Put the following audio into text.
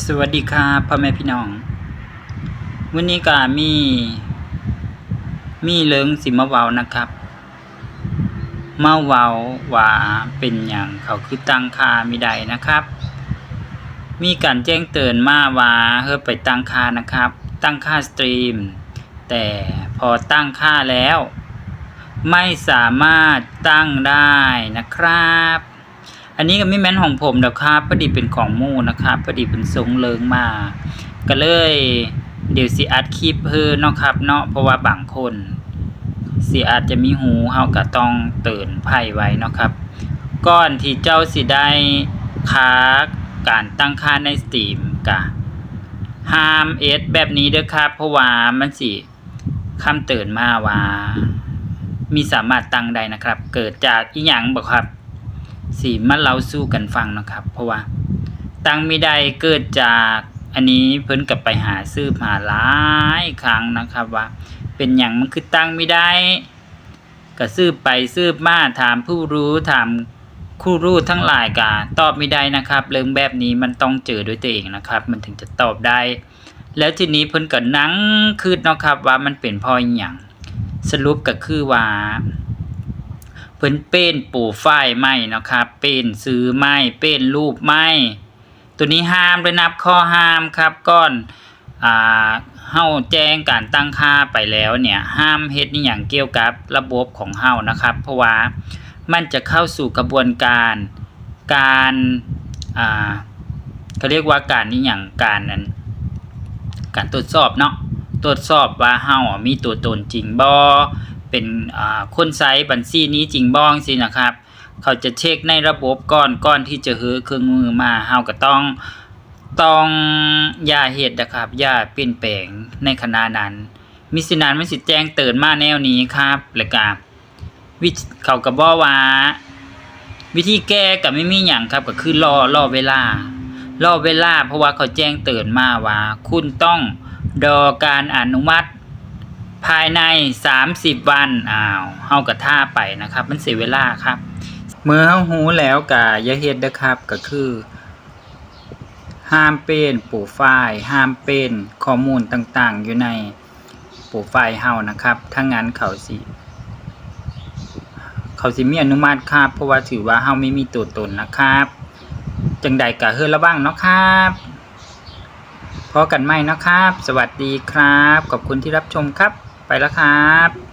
สวัสดีครับพ่อแม่พี่น้อง วันนี้ก็มี มีเลิงสิมาเวานะครับ มาเวาว่าเป็นอย่างเขาคือตั้งค่าม่ได้นะครับ มีการแจ้งเตือนมาว่าเฮ้ยไปตั้งค่านะครับ ตั้งค่าสตรีม แต่พอตั้งค่าแล้ว ไม่สามารถตั้งได้นะครับ อันนี้ก็ไม่แม่นของผมดอกครับพอดีเป็นของมู่นะครับพอดีเป็นทรงเลิงมา ก็เลยเดี๋ยวสิอัดคลิปเพิ่นเนาะครับ เนาะเพราะว่าบางคนสิอาจจะมีหูเฮาก็ต้องเตือนภัยไว้เนาะครับ ก่อนที่เจ้าสิได้ค้าการตั้งค่าในสตรีมกะห้ามเอสแบบนี้เด้อครับ เพราะว่ามันสิคำเตือนมาว่า มีสามารถตั้งได้นะครับ เกิดจากอีหยังบ่ครับ สีมาเล่าสู้กันฟังนะครับ เพราะว่า ตั้งไม่ได้เกิดจากอันนี้เพิ่นกับไปหาซื้อมาหลายครั้งนะครับว่า เป็นอย่างมันคือตั้งไม่ได้ก็ซื้อไปซื้อมาถามผู้รู้ถามคู่รู้ทั้งหลายกาตอบไม่ได้นะครับ เรื่องแบบนี้มันต้องเจอด้วยตัวเองนะครับ มันถึงจะตอบได้ แล้วทีนี้เพิ่นก็นั่งคืดนะครับว่ามันเป็นเพออย่างสรุปก็คือว่า พิ่นเป็นปรไฟล์ใหม่เนาะครับ เป็นซื้อใหม่เป็นรูปใหม่ตัวนี้ห้ามด้วยนับข้อห้ามครับก่อนอ่าเฮาแจ้งการตั้งค่าไปแล้วเนี่ยห้ามเฮ็ดนี่อย่างเกี่ยวกับระบบของเฮานะครับ เพราะว่ามันจะเข้าสู่กระบวนการการอ่าเขาเรียกว่าการนี่อย่างการนั้นการตรวจสอบเนาะตรวจสอบว่าเฮามีตัวตนจริงบ่ เป็นคนใช้บัญชีนี้จริงบ้องสินะครับ เขาจะเช็คในระบบก่อนก่อนที่จะฮือเครื่องมือมาเฮาก็ต้องต้องอย่าเฮ็ดนะครับอย่าเปลี่ยนแปลงในขณะนั้น มิสินั้นมันสิแจ้งเตือนมาแนวนี้ครับแล้วก็วิเขาก็บอกว่าวิธีแก้ก็ไม่มีหยังครับก็คือรอรอเวลารอเวลาเพราะว่าเขาแจ้งเตือนมาว่า คุณต้องรอการอนุมัติ ภายใน 30 วันอ้าวเฮาก็ท่าไปนะครับ มันเสียเวลาครับ เมื่อเฮาฮู้แล้วก็อย่าเฮ็ดเด้อครับก็คือ ห้ามเป็นโปรไฟล์ห้ามเป็นข้อมูลต่างๆ อยู่ในโปรไฟล์เฮานะครับถ้างั้นเขาสิเขาสิมีอนุมัติครับ เพราะว่าถือว่าเฮาไม่มีตัวตนนะครับจังใดก็เฮือระวังเนาะครับพอกันใหม่นะครับ สวัสดีครับ ขอบคุณที่รับชมครับ แล้วครับ